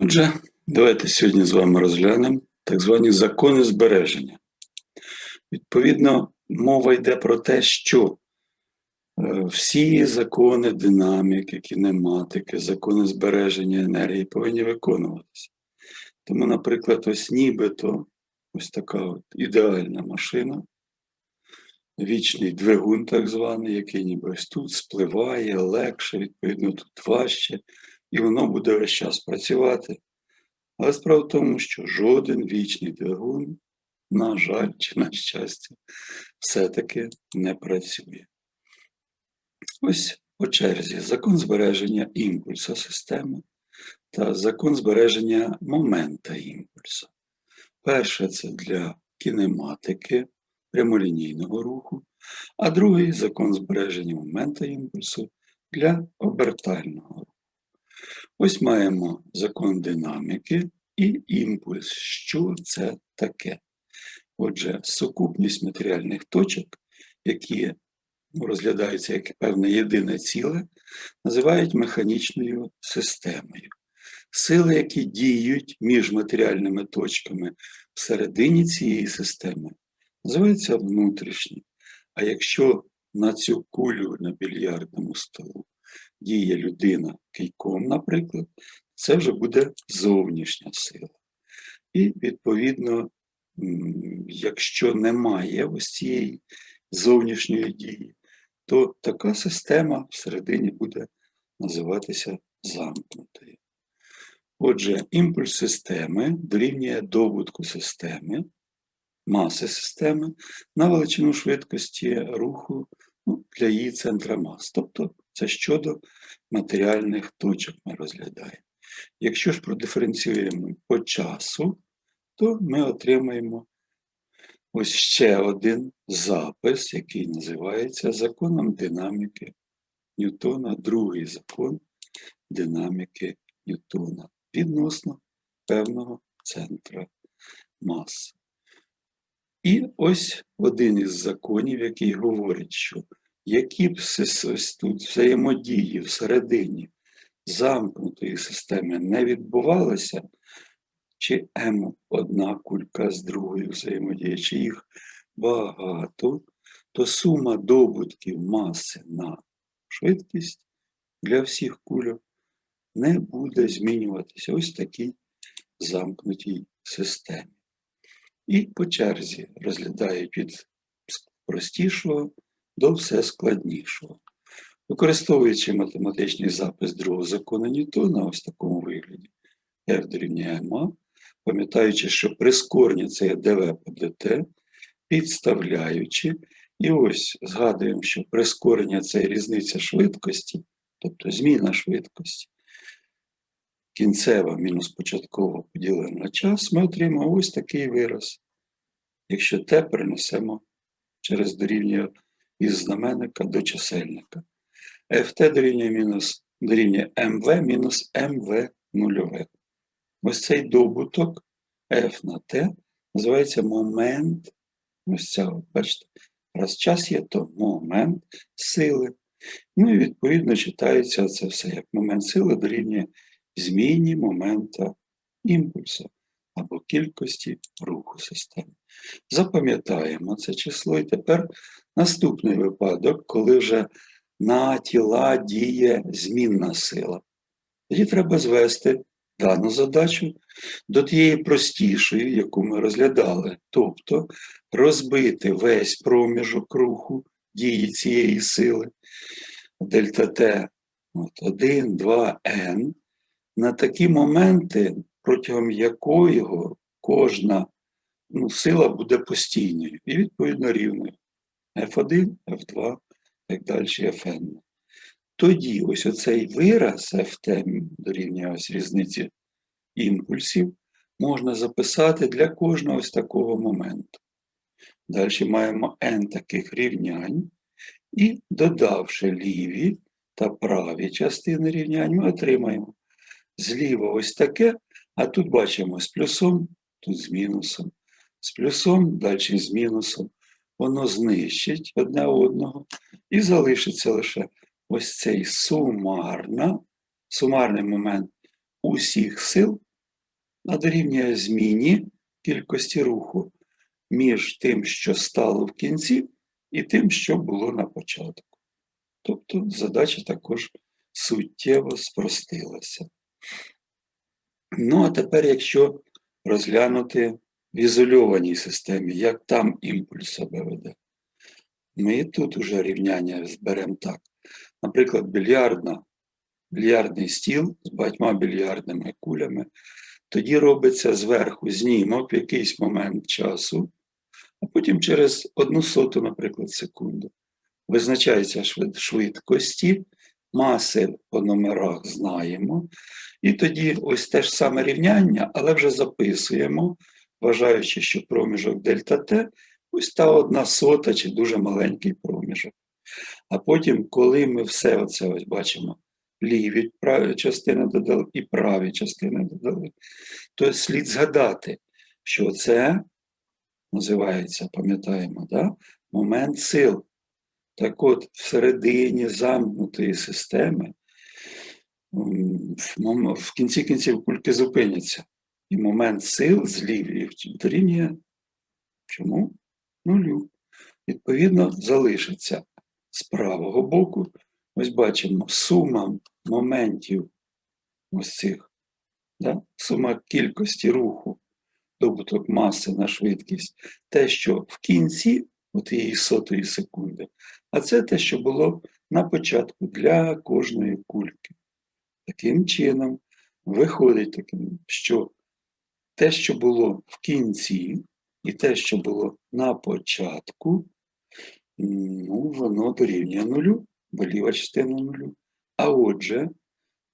Отже, давайте сьогодні з вами розглянемо так звані закони збереження. Відповідно, мова йде про те, що е, всі закони динаміки, кінематики, закони збереження енергії повинні виконуватися. Тому, наприклад, ось нібито ось така от ідеальна машина, вічний двигун, так званий, який ніби ось тут спливає легше, відповідно, тут важче, і воно буде весь час працювати. Але справа в тому, що жоден вічний двигун, на жаль, чи на щастя, все-таки не працює. Ось по черзі закон збереження імпульсу системи та закон збереження момента імпульсу. Перше це для кінематики прямолінійного руху, а другий закон збереження момента імпульсу для обертального руху. Ось маємо закон динаміки і імпульс. Що це таке? Отже, сукупність матеріальних точок, які розглядаються як певне єдине ціле, називають механічною системою. Сили, які діють між матеріальними точками всередині цієї системи, називаються внутрішні. А якщо на цю кулю на більярдному столу діє людина кийком, наприклад, це вже буде зовнішня сила. І, відповідно, якщо немає ось цієї зовнішньої дії, то така система всередині буде називатися замкнутою. Отже, імпульс системи дорівнює добутку системи, маси системи на величину швидкості руху ну, для її центра мас. Тобто це щодо матеріальних точок ми розглядаємо. Якщо ж продиференціюємо по часу, то ми отримаємо ось ще один запис, який називається законом динаміки Ньютона, другий закон динаміки Ньютона відносно певного центра маси. І ось один із законів, який говорить, що які б тут взаємодії всередині замкнутої системи не відбувалося, чи М одна кулька з другою взаємодіє, чи їх багато, то сума добутків маси на швидкість для всіх кульок не буде змінюватися. Ось такій замкнутій системі. І по черзі розглядають від простішого до все складнішого. Використовуючи математичний запис другого закону Ньютона, ось в такому вигляді, F дорівнює МА, пам'ятаючи, що прискорення це dv по dt, підставляючи, і ось згадуємо, що прискорення це різниця швидкості, тобто зміна швидкості, кінцева мінус початкова поділена на час, ми отримаємо ось такий вираз. Якщо t перенесемо через дорівнює із знаменника до чисельника. ft дорівнює мінус дорівнює mv мінус mv нульове. Ось цей добуток f на t називається момент. Ось ця, бачите, раз час є, то момент сили. Ну і відповідно читається це все як момент сили дорівнює зміні момента імпульсу або кількості руху системи. Запам'ятаємо це число, і тепер наступний випадок, коли вже на тіла діє змінна сила. Тоді треба звести дану задачу до тієї простішої, яку ми розглядали, тобто розбити весь проміжок руху дії цієї сили дельта Т от, 1, 2, N на такі моменти, протягом якого кожна ну, сила буде постійною і відповідно рівною. F1, F2, так далі, Fn. Тоді ось оцей вираз Ft дорівнює ось різниці імпульсів можна записати для кожного ось такого моменту. Далі маємо n таких рівнянь, і додавши ліві та праві частини рівнянь, ми отримаємо зліва ось таке, а тут бачимо з плюсом, тут з мінусом, з плюсом, далі з мінусом. Воно знищить одне одного і залишиться лише ось цей сумарна, сумарний момент усіх сил а дорівнює зміні кількості руху між тим, що стало в кінці, і тим, що було на початку. Тобто задача також суттєво спростилася. Ну, а тепер, якщо розглянути в ізольованій системі, як там імпульс себе веде, ми тут уже рівняння зберемо так. Наприклад, більярдна, більярдний стіл з багатьма більярдними кулями, тоді робиться зверху знімок в якийсь момент часу, а потім через одну соту, наприклад, секунду. Визначаються швид- швидкості, маси по номерах знаємо. І тоді ось те ж саме рівняння, але вже записуємо, вважаючи, що проміжок дельта Т ось та одна сота чи дуже маленький проміжок. А потім, коли ми все оце ось бачимо, ліві праві частини додали і праві частини додали, то слід згадати, що це називається, пам'ятаємо, да? момент сил. Так от, всередині замкнутої системи в, кінці кінців кульки зупиняться. І момент сил з лівої дорівнює чому? Нулю. Відповідно, залишиться з правого боку. Ось бачимо сума моментів ось цих, да? сума кількості руху, добуток маси на швидкість, те, що в кінці от її сотої секунди, а це те, що було на початку для кожної кульки. Таким чином, виходить таким, що те, що було в кінці, і те, що було на початку, ну, воно дорівнює нулю, бо ліва частина нулю. А отже,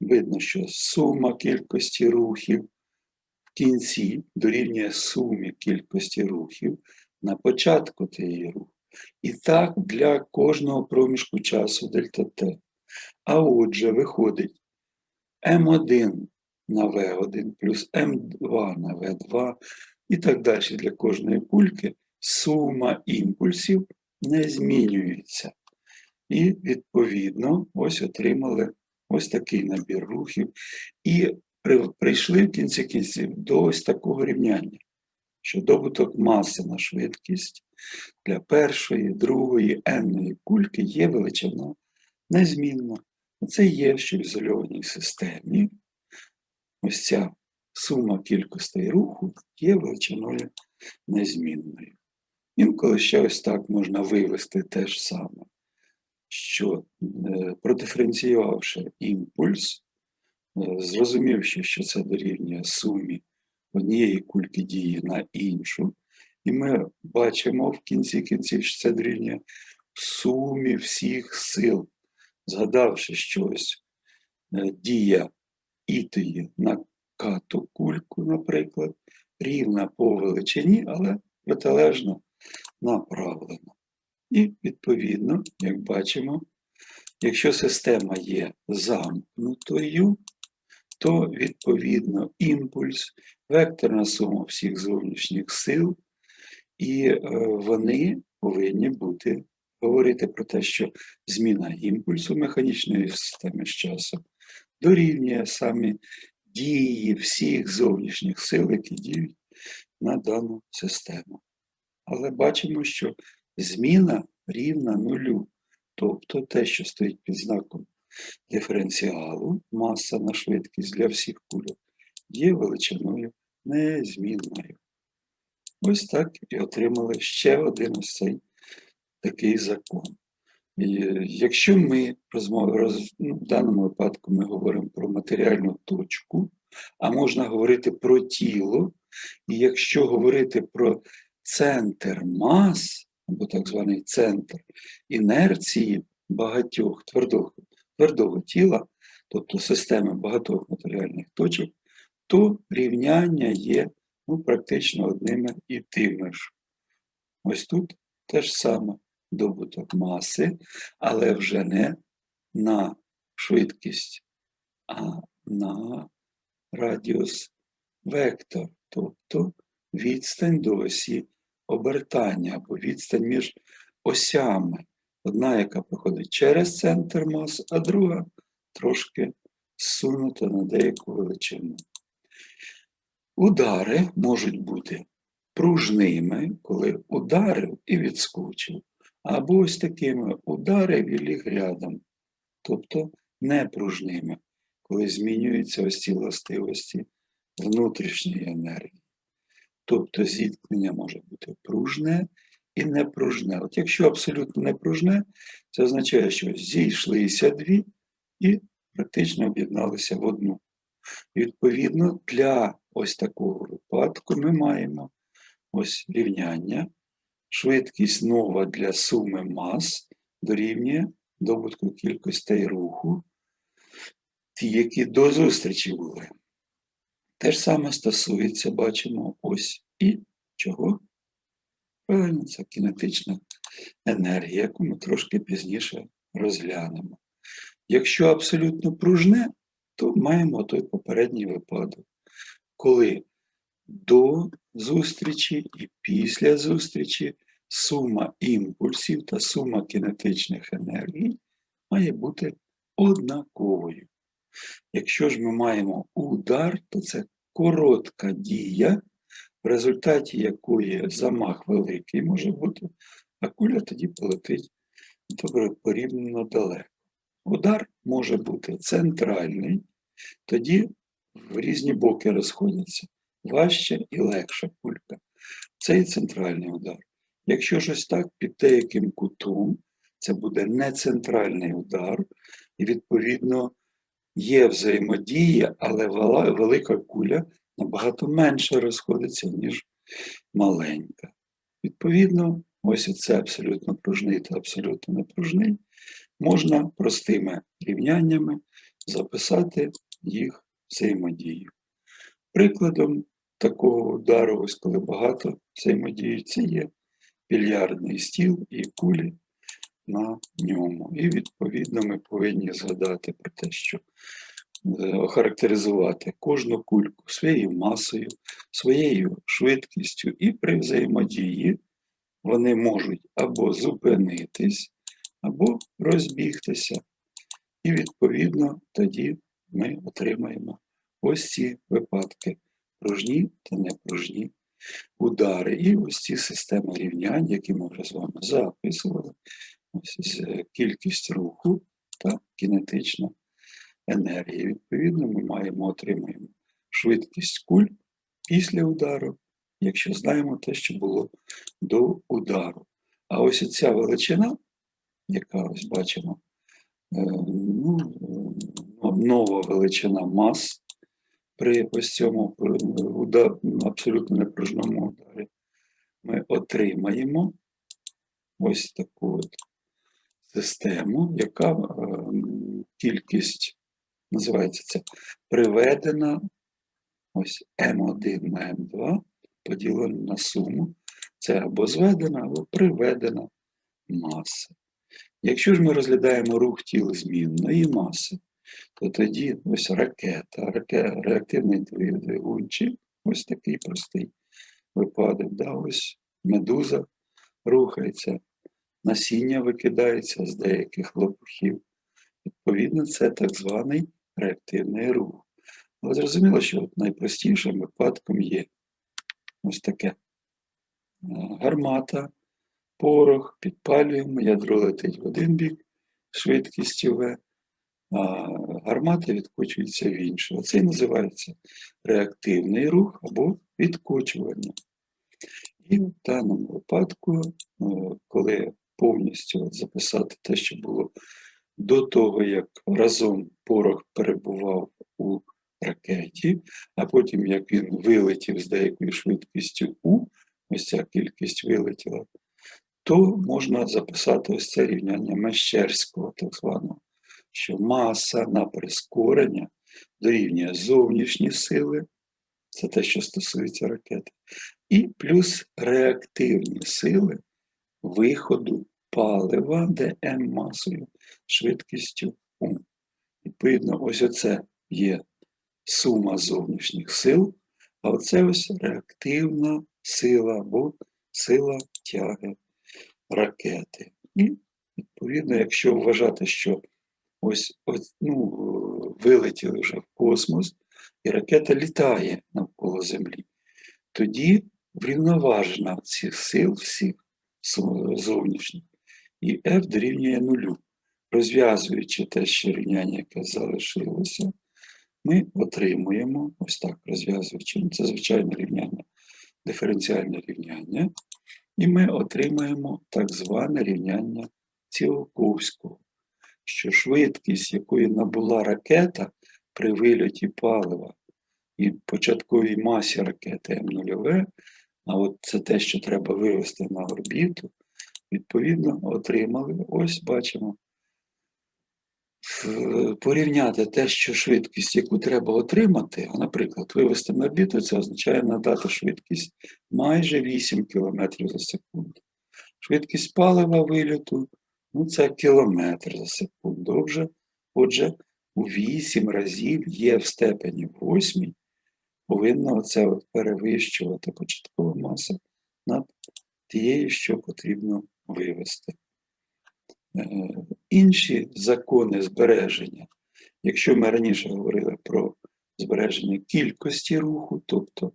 видно, що сума кількості рухів в кінці дорівнює сумі кількості рухів на початку тієї руху. І так для кожного проміжку часу дельта Т. А отже, виходить М1 на В1 плюс М2 на В2 і так далі для кожної кульки сума імпульсів не змінюється. І, відповідно, ось отримали ось такий набір рухів. І прийшли в кінці кінців до ось такого рівняння, що добуток маси на швидкість для першої, другої, n кульки є величина незмінна. Це є, що в ізольованій системі ось ця сума кількостей руху є величиною незмінною. Інколи ще ось так можна вивести те ж саме, що е, продиференціювавши імпульс, е, зрозумівши, що це дорівнює сумі однієї кульки дії на іншу, і ми бачимо в кінці кінців, що це дорівнює сумі всіх сил, згадавши щось, е, дія ітої на кату кульку, наприклад, рівна по величині, але протилежно направлена. І, відповідно, як бачимо, якщо система є замкнутою, то відповідно імпульс, векторна сума всіх зовнішніх сил, і е, вони повинні бути говорити про те, що зміна імпульсу механічної системи з часом дорівнює саме дії всіх зовнішніх сил, які діють на дану систему. Але бачимо, що зміна рівна нулю. Тобто те, що стоїть під знаком диференціалу, маса на швидкість для всіх кульок, є величиною незмінною. Ось так і отримали ще один ось цей такий закон. І е, якщо ми роз, ну, в даному випадку ми говоримо про матеріальну точку, а можна говорити про тіло, і якщо говорити про центр мас, або так званий центр інерції багатьох твердого, твердого тіла, тобто системи багатьох матеріальних точок, то рівняння є ну, практично одними і тими ж. Ось тут те ж саме добуток маси, але вже не на швидкість, а на радіус вектор, тобто відстань до осі обертання або відстань між осями. Одна, яка проходить через центр мас, а друга трошки зсунута на деяку величину. Удари можуть бути пружними, коли ударив і відскочив, або ось такими ударив і ліг рядом, тобто непружними, коли змінюються ось ці властивості внутрішньої енергії. Тобто зіткнення може бути пружне і непружне. От якщо абсолютно непружне, це означає, що зійшлися дві і практично об'єдналися в одну. Відповідно, для ось такого випадку ми маємо ось рівняння. Швидкість нова для суми мас дорівнює добутку кількостей руху, ті, які до зустрічі були. Те ж саме стосується, бачимо, ось і чого? Правильно, це кінетична енергія, яку ми трошки пізніше розглянемо. Якщо абсолютно пружне, то маємо той попередній випадок, коли до зустрічі і після зустрічі сума імпульсів та сума кінетичних енергій має бути однаковою. Якщо ж ми маємо удар, то це коротка дія, в результаті якої замах великий може бути, а куля тоді полетить добре порівняно далеко. Удар може бути центральний, тоді в різні боки розходяться важче і легша кулька. Це і центральний удар. Якщо ж ось так під деяким кутом, це буде не центральний удар, і відповідно є взаємодія, але велика куля набагато менше розходиться, ніж маленька. Відповідно, ось це абсолютно пружний та абсолютно непружний. Можна простими рівняннями записати їх взаємодію. Прикладом такого удару, ось коли багато взаємодіють, це є більярдний стіл і кулі на ньому. І відповідно ми повинні згадати про те, що е, охарактеризувати кожну кульку своєю масою, своєю швидкістю, і при взаємодії вони можуть або зупинитись, або розбігтися. І відповідно тоді ми отримаємо ось ці випадки пружні та непружні удари. І ось ці системи рівнянь, які ми вже з вами записували, ось з кількість руху та кінетична енергія. Відповідно, ми маємо отримаємо швидкість куль після удару, якщо знаємо те, що було до удару. А ось ця величина, яка ось бачимо, е, ну, е, нова величина мас при ось цьому е, абсолютно непружному ударі, ми отримаємо ось таку от систему, яка е, кількість, називається це приведена ось М1 на М2 поділено на суму. Це або зведена, або приведена маса. Якщо ж ми розглядаємо рух тіл змінної маси, то тоді ось ракета, раке- реактивний двиг- двигунчик, ось такий простий випадок. Да? Ось медуза рухається, насіння викидається з деяких лопухів. Відповідно, це так званий реактивний рух. Але зрозуміло, що найпростішим випадком є ось таке е, гармата, порох, підпалюємо, ядро летить в один бік швидкістю В, а гармата відкочується в інший. Оце і називається реактивний рух або відкочування. І в даному випадку, е, коли повністю записати те, що було до того, як разом порох перебував у ракеті, а потім як він вилетів з деякою швидкістю У, ось ця кількість вилетіла, то можна записати ось це рівняння Мещерського, так званого, що маса на прискорення дорівнює зовнішні сили, це те, що стосується ракети, і плюс реактивні сили виходу палива ДМ масою швидкістю У. Відповідно, ось оце є сума зовнішніх сил, а оце ось реактивна сила або сила тяги ракети. І, відповідно, якщо вважати, що ось, ось ну, вилетіли вже в космос, і ракета літає навколо Землі, тоді врівноважена цих сил всіх зовнішніх, і F дорівнює нулю. Розв'язуючи те ще рівняння, яке залишилося, ми отримуємо, ось так розв'язуючи, ну, це звичайне рівняння, диференціальне рівняння, і ми отримаємо так зване рівняння Ціолковського, що швидкість, якої набула ракета при вильоті палива і початковій масі ракети М0, а от це те, що треба вивести на орбіту, відповідно, отримали, ось бачимо, порівняти те, що швидкість, яку треба отримати, а, наприклад, вивести на орбіту, це означає надати швидкість майже 8 км за секунду. Швидкість палива вильоту ну, це кілометр за секунду. Отже, отже, у 8 разів є в степені 8 повинна оце от перевищувати початкова маса над тією, що потрібно вивести. Е, Інші закони збереження, якщо ми раніше говорили про збереження кількості руху, тобто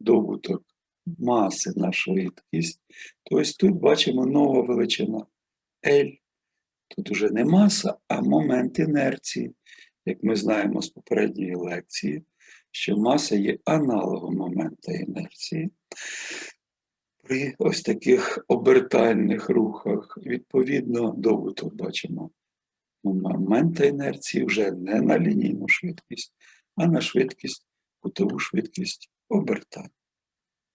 добуток маси на швидкість, то ось тут бачимо нова величина L. Тут уже не маса, а момент інерції. Як ми знаємо з попередньої лекції, що маса є аналогом момента інерції. При ось таких обертальних рухах, відповідно, добуток бачимо момента інерції вже не на лінійну швидкість, а на швидкість, кутову швидкість обертання.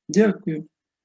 Дякую.